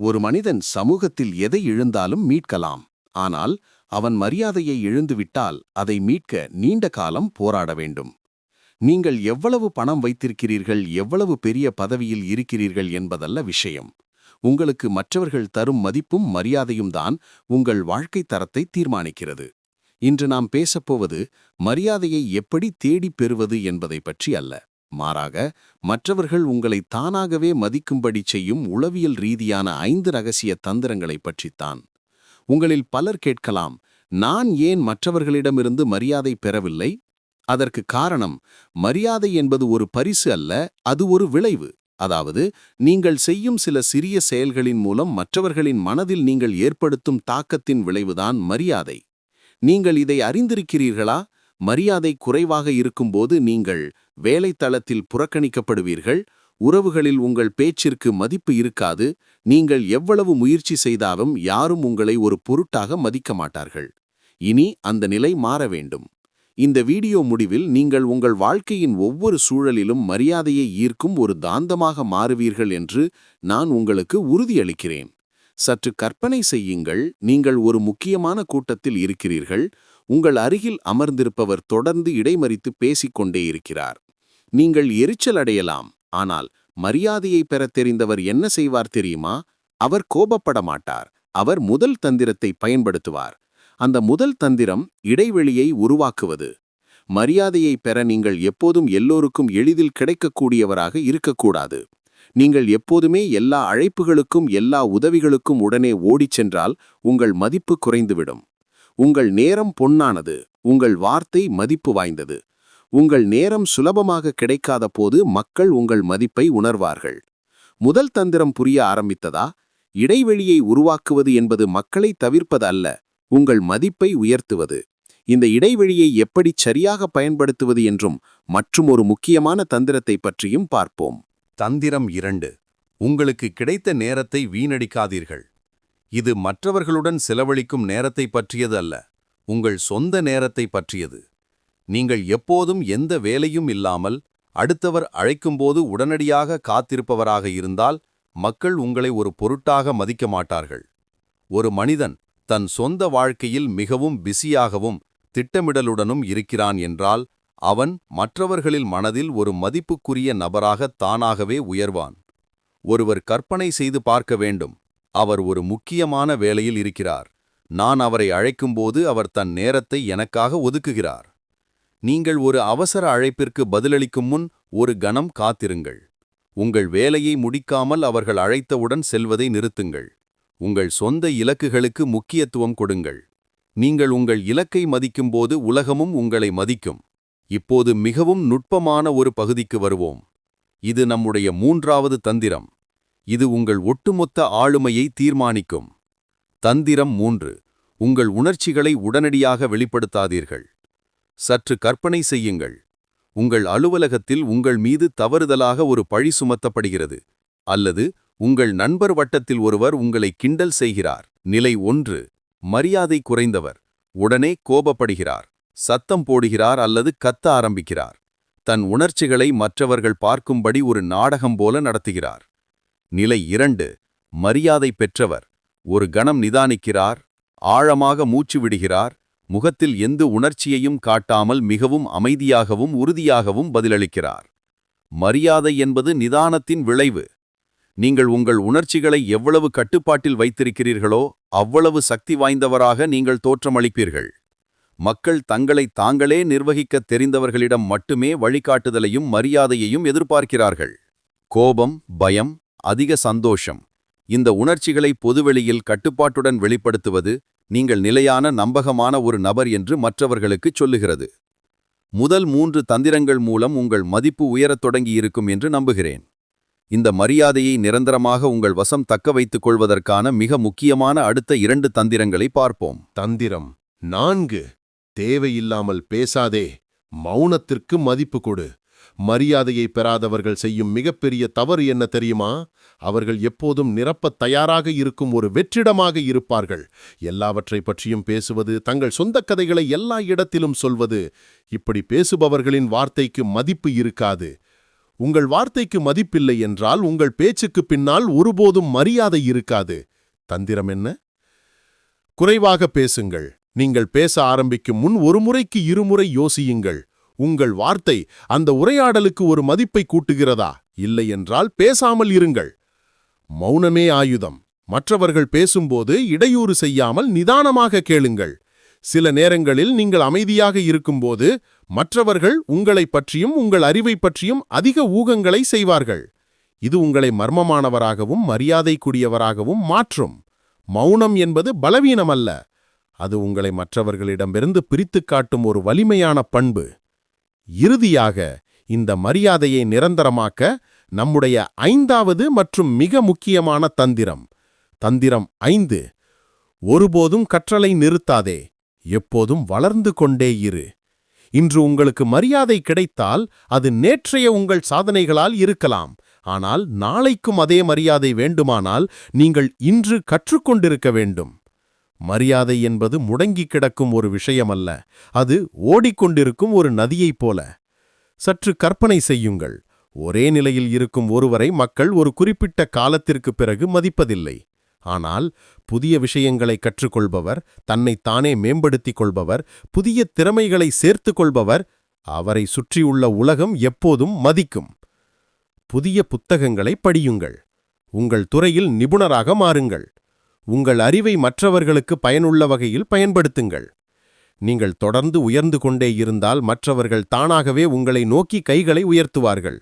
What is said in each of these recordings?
ஒரு மனிதன் சமூகத்தில் எதை இழந்தாலும் மீட்கலாம். ஆனால் அவன் மரியாதையை இழந்துவிட்டால் அதை மீட்க நீண்ட காலம் போராட வேண்டும். நீங்கள் எவ்வளவு பணம் வைத்திருக்கிறீர்கள் எவ்வளவு பெரிய பதவியில் இருக்கிறீர்கள் என்பதல்ல விஷயம். உங்களுக்கு மற்றவர்கள் தரும் மதிப்பும் மரியாதையும் தான் உங்கள் வாழ்க்கை தரத்தை தீர்மானிக்கிறது. இன்று நாம் பேசப்போவது மரியாதையை எப்படி தேடிப் பெறுவது என்பதை பற்றி அல்ல. மாறாக மற்றவர்கள் உங்களை தானாகவே மதிக்கும்படி செய்யும் உளவியல் ரீதியான ஐந்து ரகசிய தந்திரங்களைப் பற்றித்தான். உங்களில் பலர் கேட்கலாம் நான் ஏன் மற்றவர்களிடமிருந்து மரியாதை பெறவில்லை? அதற்கு காரணம் மரியாதை என்பது ஒரு பரிசு அல்ல அது ஒரு விளைவு. அதாவது நீங்கள் செய்யும் சில சிறிய செயல்களின் மூலம் மற்றவர்களின் மனதில் நீங்கள் ஏற்படுத்தும் தாக்கத்தின் விளைவுதான் மரியாதை. நீங்கள் இதை அறிந்திருக்கிறீர்களா? மரியாதை குறைவாக இருக்கும்போது நீங்கள் வேலைத்தளத்தில் புறக்கணிக்கப்படுவீர்கள் உறவுகளில் உங்கள் பேச்சிற்கு மதிப்பு இருக்காது நீங்கள் எவ்வளவு முயற்சி செய்தாலும் யாரும் உங்களை ஒரு பொருட்டாக மதிக்க மாட்டார்கள். இனி அந்த நிலை மாற வேண்டும். இந்த வீடியோ முடிவில் நீங்கள் உங்கள் வாழ்க்கையின் ஒவ்வொரு சூழலிலும் மரியாதையை ஈர்க்கும் ஒரு தாந்தமாக மாறுவீர்கள் என்று நான் உங்களுக்கு உறுதியளிக்கிறேன். சற்று கற்பனை செய்யுங்கள் நீங்கள் ஒரு முக்கியமான கூட்டத்தில் இருக்கிறீர்கள் உங்கள் அருகில் அமர்ந்திருப்பவர் தொடர்ந்து இடைமறித்து பேசிக்கொண்டே இருக்கிறார். நீங்கள் எரிச்சல் அடையலாம் ஆனால் மரியாதையை பெறத் தெரிந்தவர் என்ன செய்வார் தெரியுமா? அவர் கோபப்பட மாட்டார் அவர் முதல் தந்திரத்தை பயன்படுத்துவார். அந்த முதல் தந்திரம் இடைவெளியை உருவாக்குவது. மரியாதையை பெற நீங்கள் எப்போதும் எல்லோருக்கும் எளிதில் கிடைக்கக்கூடியவராக இருக்கக்கூடாது. நீங்கள் எப்போதுமே எல்லா அழைப்புகளுக்கும் எல்லா உதவிகளுக்கும் உடனே ஓடிச் சென்றால் உங்கள் மதிப்பு குறைந்துவிடும். உங்கள் நேரம் பொன்னானது உங்கள் வார்த்தை மதிப்பு வாய்ந்தது. உங்கள் நேரம் சுலபமாக கிடைக்காத போது மக்கள் உங்கள் மதிப்பை உணர்வார்கள். முதல் தந்திரம் புரிய ஆரம்பித்ததா? இடைவெளியை உருவாக்குவது என்பது மக்களை தவிர்ப்பது அல்ல உங்கள் மதிப்பை உயர்த்துவது. இந்த இடைவெளியை எப்படி சரியாக பயன்படுத்துவது என்றும் மற்றும் ஒரு முக்கியமான தந்திரத்தை பற்றியும் பார்ப்போம். தந்திரம் இரண்டு. உங்களுக்கு கிடைத்த நேரத்தை வீணடிக்காதீர்கள். இது மற்றவர்களுடன் செலவழிக்கும் நேரத்தை பற்றியது அல்ல. உங்கள் சொந்த நேரத்தை பற்றியது. நீங்கள் எப்போதும் எந்த வேலையும் இல்லாமல் அடுத்தவர் அழைக்கும்போது உடனடியாக காத்திருப்பவராக இருந்தால் மக்கள் உங்களை ஒரு பொருட்டாக மதிக்க மாட்டார்கள். ஒரு மனிதன் தன் சொந்த வாழ்க்கையில் மிகவும் பிஸியாகவும் திட்டமிடலுடனும் இருக்கிறான் என்றால் அவன் மற்றவர்களில் மனதில் ஒரு மதிப்புக்குரிய நபராக தானாகவே உயர்வான். ஒருவர் கற்பனை செய்து பார்க்க வேண்டும். அவர் ஒரு முக்கியமான வேலையில் இருக்கிறார். நான் அவரை அழைக்கும்போது அவர் தன் நேரத்தை எனக்காக ஒதுக்குகிறார். நீங்கள் ஒரு அவசர அழைப்பிற்கு பதிலளிக்கும் முன் ஒரு கணம் காத்திருங்கள். உங்கள் வேலையை முடிக்காமல் அவர்கள் அழைத்தவுடன் செல்வதை நிறுத்துங்கள். உங்கள் சொந்த இலக்குகளுக்கு முக்கியத்துவம் கொடுங்கள். நீங்கள் உங்கள் இலக்கை மதிக்கும்போது உலகமும் உங்களை மதிக்கும். இப்போது மிகவும் நுட்பமான ஒரு பகுதிக்கு வருவோம். இது நம்முடைய மூன்றாவது தந்திரம். இது உங்கள் ஒட்டுமொத்த ஆளுமையை தீர்மானிக்கும். தந்திரம் மூன்று உங்கள் உணர்ச்சிகளை உடனடியாக வெளிப்படுத்தாதீர்கள். சற்று கற்பனை செய்யுங்கள். உங்கள் அலுவலகத்தில் உங்கள் மீது தவறுதலாக ஒரு பழி சுமத்தப்படுகிறது. அல்லது உங்கள் நண்பர் வட்டத்தில் ஒருவர் உங்களை கிண்டல் செய்கிறார். நிலை ஒன்று மரியாதை குறைந்தவர். உடனே கோபப்படுகிறார். சத்தம் போடுகிறார் அல்லது கத்த ஆரம்பிக்கிறார். தன் உணர்ச்சிகளை மற்றவர்கள் பார்க்கும்படி ஒரு நாடகம் போல நடத்துகிறார். நிலை இரண்டு மரியாதை பெற்றவர். ஒரு கணம் நிதானிக்கிறார் ஆழமாக மூச்சு விடுகிறார் முகத்தில் எந்த உணர்ச்சியையும் காட்டாமல் மிகவும் அமைதியாகவும் உறுதியாகவும் பதிலளிக்கிறார். மரியாதை என்பது நிதானத்தின் விளைவு. நீங்கள் உங்கள் உணர்ச்சிகளை எவ்வளவு கட்டுப்பாட்டில் வைத்திருக்கிறீர்களோ அவ்வளவு சக்தி வாய்ந்தவராக நீங்கள் தோற்றமளிப்பீர்கள். மக்கள் தங்களை தாங்களே நிர்வகிக்கத் தெரிந்தவர்களிடம் மட்டுமே வழிகாட்டுதலையும் மரியாதையையும் எதிர்பார்க்கிறார்கள். கோபம் பயம் அதிக சந்தோஷம். இந்த உணர்ச்சிகளை பொதுவெளியில் கட்டுப்பாட்டுடன் வெளிப்படுத்துவது நீங்கள் நிலையான நம்பகமான ஒரு நபர் என்று மற்றவர்களுக்குச் சொல்லுகிறது. முதல் மூன்று தந்திரங்கள் மூலம் உங்கள் மதிப்பு உயரத் தொடங்கியிருக்கும் என்று நம்புகிறேன். இந்த மரியாதையை நிரந்தரமாக உங்கள் வசம் தக்க வைத்துக் கொள்வதற்கான மிக முக்கியமான அடுத்த இரண்டு தந்திரங்களை பார்ப்போம். தந்திரம் நான்கு. தேவையில்லாமல் பேசாதே. மௌனத்திற்கு மதிப்பு கொடு. மரியாதையை பெறாதவர்கள் செய்யும் மிகப்பெரிய தவறு என்ன தெரியுமா? அவர்கள் எப்போதும் நிரப்பத் தயாராக இருக்கும் ஒரு வெற்றிடமாக இருப்பார்கள். எல்லாவற்றை பற்றியும் பேசுவது தங்கள் சொந்த கதைகளை எல்லா இடத்திலும் சொல்வது இப்படி பேசுபவர்களின் வார்த்தைக்கு மதிப்பு இருக்காது. உங்கள் வார்த்தைக்கு மதிப்பில்லை என்றால் உங்கள் பேச்சுக்கு பின்னால் ஒருபோதும் மரியாதை இருக்காது. தந்திரம் என்ன? குறைவாக பேசுங்கள். நீங்கள் பேச ஆரம்பிக்கும் முன் ஒரு முறைக்கு இருமுறை யோசியுங்கள். உங்கள் வார்த்தை அந்த உரையாடலுக்கு ஒரு மதிப்பை கூட்டுகிறதா? இல்லை என்றால் பேசாமல் இருங்கள். மௌனமே ஆயுதம். மற்றவர்கள் பேசும்போது இடையூறு செய்யாமல் நிதானமாக கேளுங்கள். சில நேரங்களில் நீங்கள் அமைதியாக இருக்கும்போது மற்றவர்கள் உங்களைப் பற்றியும் உங்கள் அறிவைப் பற்றியும் அதிக ஊகங்களை செய்வார்கள். இது உங்களை மர்மமானவராகவும் மரியாதைக்குரியவராகவும் மாற்றும். மௌனம் என்பது பலவீனமல்ல. அது உங்களை மற்றவர்களிடமிருந்து பிரித்துக் காட்டும் ஒரு வலிமையான பண்பு. இறுதியாக இந்த மரியாதையை நிரந்தரமாக்க நம்முடைய ஐந்தாவது மற்றும் மிக முக்கியமான தந்திரம் தந்திரம் ஐந்து ஒருபோதும் கற்றலை நிறுத்தாதே எப்போதும் வளர்ந்து கொண்டே இரு. இன்று உங்களுக்கு மரியாதை கிடைத்தால் அது நேற்றைய உங்கள் சாதனைகளால் இருக்கலாம் ஆனால் நாளைக்கும் அதே மரியாதை வேண்டுமானால் நீங்கள் இன்று கற்றுக்கொண்டிருக்க வேண்டும். மரியாதை என்பது முடங்கிக் கிடக்கும் ஒரு விஷயமல்ல. அது ஓடிக்கொண்டிருக்கும் ஒரு நதியைப் போல. சற்று கற்பனை செய்யுங்கள். ஒரே நிலையில் இருக்கும் ஒருவரை மக்கள் ஒரு குறிப்பிட்ட காலத்திற்குப் பிறகு மதிப்பதில்லை. ஆனால் புதிய விஷயங்களை கற்றுக்கொள்பவர் தன்னைத் தானே மேம்படுத்திக் கொள்பவர் புதிய திறமைகளை சேர்த்துக் கொள்பவர் அவரை சுற்றியுள்ள உலகம் எப்போதும் மதிக்கும். புதிய புத்தகங்களை படியுங்கள். உங்கள் துறையில் நிபுணராக மாறுங்கள். உங்கள் அறிவை மற்றவர்களுக்கு பயனுள்ள வகையில் பயன்படுத்துங்கள். நீங்கள் தொடர்ந்து உயர்ந்து கொண்டே இருந்தால் மற்றவர்கள் தானாகவே உங்களை நோக்கி கைகளை உயர்த்துவார்கள்.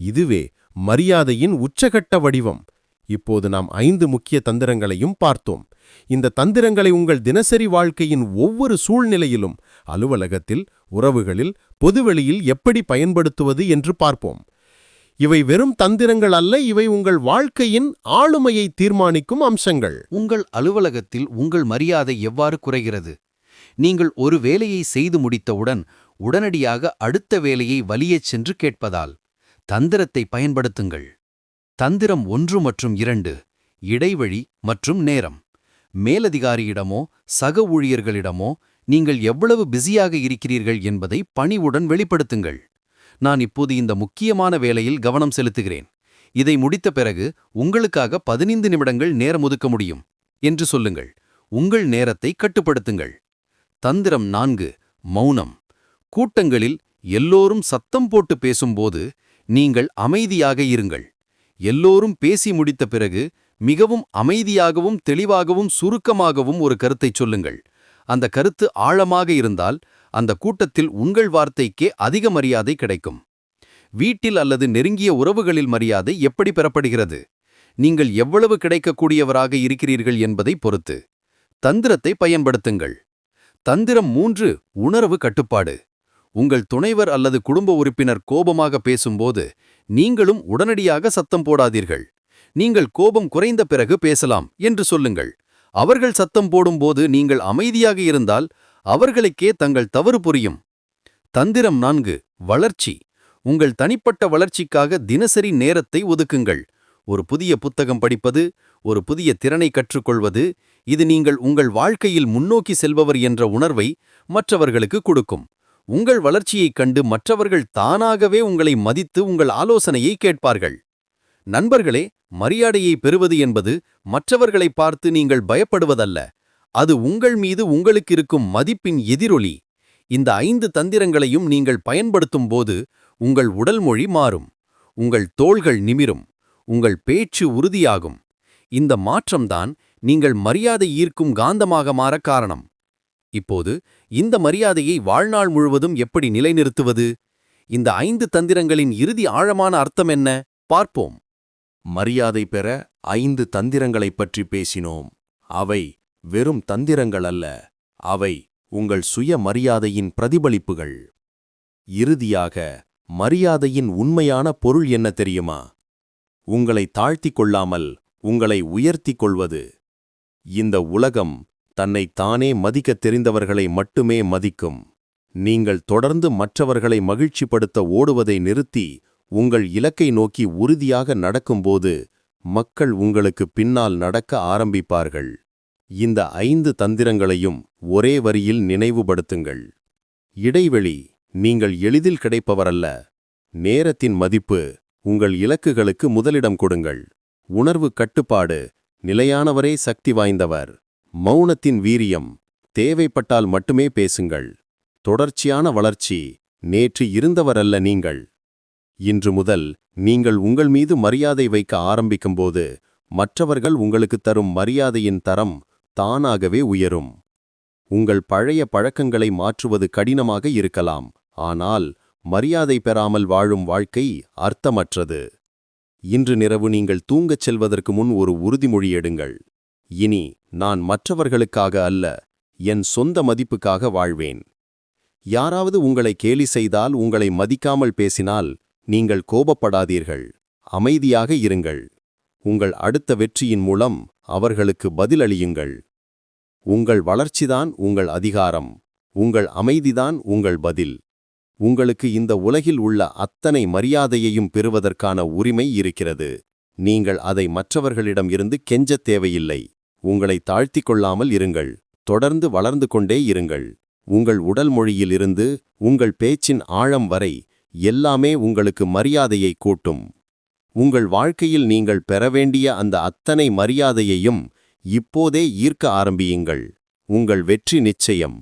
இதுவே மரியாதையின் உச்சகட்ட வடிவம். இப்போது நாம் ஐந்து முக்கிய தந்திரங்களையும் பார்த்தோம். இந்த தந்திரங்களை உங்கள் தினசரி வாழ்க்கையின் ஒவ்வொரு சூழ்நிலையிலும் அலுவலகத்தில் உறவுகளில் பொதுவெளியில் எப்படி பயன்படுத்துவது என்று பார்ப்போம். இவை வெறும் தந்திரங்கள் அல்ல இவை உங்கள் வாழ்க்கையின் ஆளுமையை தீர்மானிக்கும் அம்சங்கள். உங்கள் அலுவலகத்தில் உங்கள் மரியாதை எவ்வாறு குறைகிறது? நீங்கள் ஒரு வேலையை செய்து முடித்தவுடன் உடனடியாக அடுத்த வேலையை வலியச் சென்று கேட்பதால் தந்திரத்தை பயன்படுத்துங்கள். தந்திரம் ஒன்று மற்றும் இரண்டு இடைவழி மற்றும் நேரம். மேலதிகாரியிடமோ சக ஊழியர்களிடமோ நீங்கள் எவ்வளவு பிஸியாக இருக்கிறீர்கள் என்பதை பணிவுடன் வெளிப்படுத்துங்கள். நான் இப்போது இந்த முக்கியமான வேலையில் கவனம் செலுத்துகிறேன். இதை முடித்த பிறகு உங்களுக்காக பதினைந்து நிமிடங்கள் நேரம் ஒதுக்க முடியும் என்று சொல்லுங்கள். உங்கள் நேரத்தை கட்டுப்படுத்துங்கள். தந்திரம் நான்கு மௌனம். கூட்டங்களில் எல்லோரும் சத்தம் போட்டு பேசும்போது நீங்கள் அமைதியாக இருங்கள். எல்லோரும் பேசி முடித்த பிறகு மிகவும் அமைதியாகவும் தெளிவாகவும் சுருக்கமாகவும் ஒரு கருத்தைச் சொல்லுங்கள். அந்த கருத்து ஆழமாக இருந்தால் அந்த கூட்டத்தில் உங்கள் வார்த்தைக்கே அதிக மரியாதை கிடைக்கும். வீட்டில் அல்லது நெருங்கிய உறவுகளில் மரியாதை எப்படி பெறப்படுகிறது? நீங்கள் எவ்வளவு கிடைக்கக்கூடியவராக இருக்கிறீர்கள் என்பதை பொறுத்து. தந்திரத்தை பயன்படுத்துங்கள். தந்திரம் மூன்று உணர்வு கட்டுப்பாடு. உங்கள் துணைவர் அல்லது குடும்ப உறுப்பினர் கோபமாக பேசும்போது நீங்களும் உடனடியாக சத்தம் போடாதீர்கள். நீங்கள் கோபம் குறைந்த பிறகு பேசலாம் என்று சொல்லுங்கள். அவர்கள் சத்தம் போடும்போது நீங்கள் அமைதியாக இருந்தால் அவர்களுக்கே தங்கள் தவறு புரியும். தந்திரம் நான்கு வளர்ச்சி. உங்கள் தனிப்பட்ட வளர்ச்சிக்காக தினசரி நேரத்தை ஒதுக்குங்கள். ஒரு புதிய புத்தகம் படிப்பது ஒரு புதிய திறனை கற்றுக்கொள்வது இது நீங்கள் உங்கள் வாழ்க்கையில் முன்னோக்கி செல்பவர் என்ற உணர்வை மற்றவர்களுக்கு கொடுக்கும். உங்கள் வளர்ச்சியைக் கண்டு மற்றவர்கள் தானாகவே உங்களை மதித்து உங்கள் ஆலோசனையை கேட்பார்கள். நண்பர்களே மரியாதையை பெறுவது என்பது மற்றவர்களை பார்த்து நீங்கள் பயப்படுவதல்ல. அது உங்கள் மீது உங்களுக்கு இருக்கும் மதிப்பின் எதிரொலி. இந்த ஐந்து தந்திரங்களையும் நீங்கள் பயன்படுத்தும் போது உங்கள் உடல் மொழி மாறும். உங்கள் தோள்கள் நிமிரும். உங்கள் பேச்சு உறுதியாகும். இந்த மாற்றம்தான் நீங்கள் மரியாதை ஈர்க்கும் காந்தமாக மாற காரணம். இப்போது இந்த மரியாதையை வாழ்நாள் முழுவதும் எப்படி நிலைநிறுத்துவது? இந்த ஐந்து தந்திரங்களின் இறுதி ஆழமான அர்த்தம் என்ன? பார்ப்போம். மரியாதை பெற ஐந்து தந்திரங்களைப் பற்றி பேசினோம். அவை வெறும் தந்திரங்கள் அல்ல அவை உங்கள் சுய மரியாதையின் பிரதிபலிப்புகள். இறுதியாக மரியாதையின் உண்மையான பொருள் என்ன தெரியுமா? உங்களை தாழ்த்தி கொள்ளாமல் உங்களை உயர்த்திக் கொள்வது. இந்த உலகம் தன்னை தானே மதிக்கத் தெரிந்தவர்களை மட்டுமே மதிக்கும். நீங்கள் தொடர்ந்து மற்றவர்களை மகிழ்ச்சிப்படுத்த ஓடுவதை நிறுத்தி உங்கள் இலக்கை நோக்கி உறுதியாக நடக்கும்போது மக்கள் உங்களுக்கு பின்னால் நடக்க ஆரம்பிப்பார்கள். இந்த ஐந்து தந்திரங்களையும் ஒரே வரியில் நினைவுபடுத்துங்கள். இடைவெளி நீங்கள் எளிதில் கிடைப்பவரல்ல. நேரத்தின் மதிப்பு உங்கள் இலக்குகளுக்கு முதலிடம் கொடுங்கள். உணர்வு கட்டுப்பாடு நிலையானவரே சக்தி வாய்ந்தவர். மௌனத்தின் வீரியம் தேவைப்பட்டால் மட்டுமே பேசுங்கள். தொடர்ச்சியான வளர்ச்சி நேற்று இருந்தவரல்ல நீங்கள். இன்று முதல் நீங்கள் உங்கள் மீது மரியாதை வைக்க ஆரம்பிக்கும்போது மற்றவர்கள் உங்களுக்கு தரும் மரியாதையின் தரம் தானாகவே உயரும். உங்கள் பழைய பழக்கங்களை மாற்றுவது கடினமாக இருக்கலாம். ஆனால் மரியாதை பெறாமல் வாழும் வாழ்க்கை அர்த்தமற்றது. இன்று நிரவு நீங்கள் தூங்கச் செல்வதற்கு முன் ஒரு உறுதிமொழி எடுங்கள். இனி நான் மற்றவர்களுக்காக அல்ல என் சொந்த மதிப்புக்காக வாழ்வேன். யாராவது உங்களை கேலி செய்தால் உங்களை மதிக்காமல் பேசினால் நீங்கள் கோபப்படாதீர்கள். அமைதியாக இருங்கள். உங்கள் அடுத்த வெற்றியின் மூலம் அவர்களுக்கு பதிலளியுங்கள். உங்கள் வளர்ச்சிதான் உங்கள் அதிகாரம். உங்கள் அமைதிதான் உங்கள் பதில். உங்களுக்கு இந்த உலகில் உள்ள அத்தனை மரியாதையையும் பெறுவதற்கான உரிமை இருக்கிறது. நீங்கள் அதை மற்றவர்களிடம் இருந்து கெஞ்சத் தேவையில்லை. உங்களை தாழ்த்திக் கொள்ளாமல் இருங்கள். தொடர்ந்து வளர்ந்து கொண்டே இருங்கள். உங்கள் உடல் மொழியிலிருந்து உங்கள் பேச்சின் ஆழம் வரை எல்லாமே உங்களுக்கு மரியாதையை கூட்டும். உங்கள் வாழ்க்கையில் நீங்கள் பெற வேண்டிய அந்த அத்தனை மரியாதையையும் இப்போதே ஈர்க்க ஆரம்பியுங்கள். உங்கள் வெற்றி நிச்சயம்.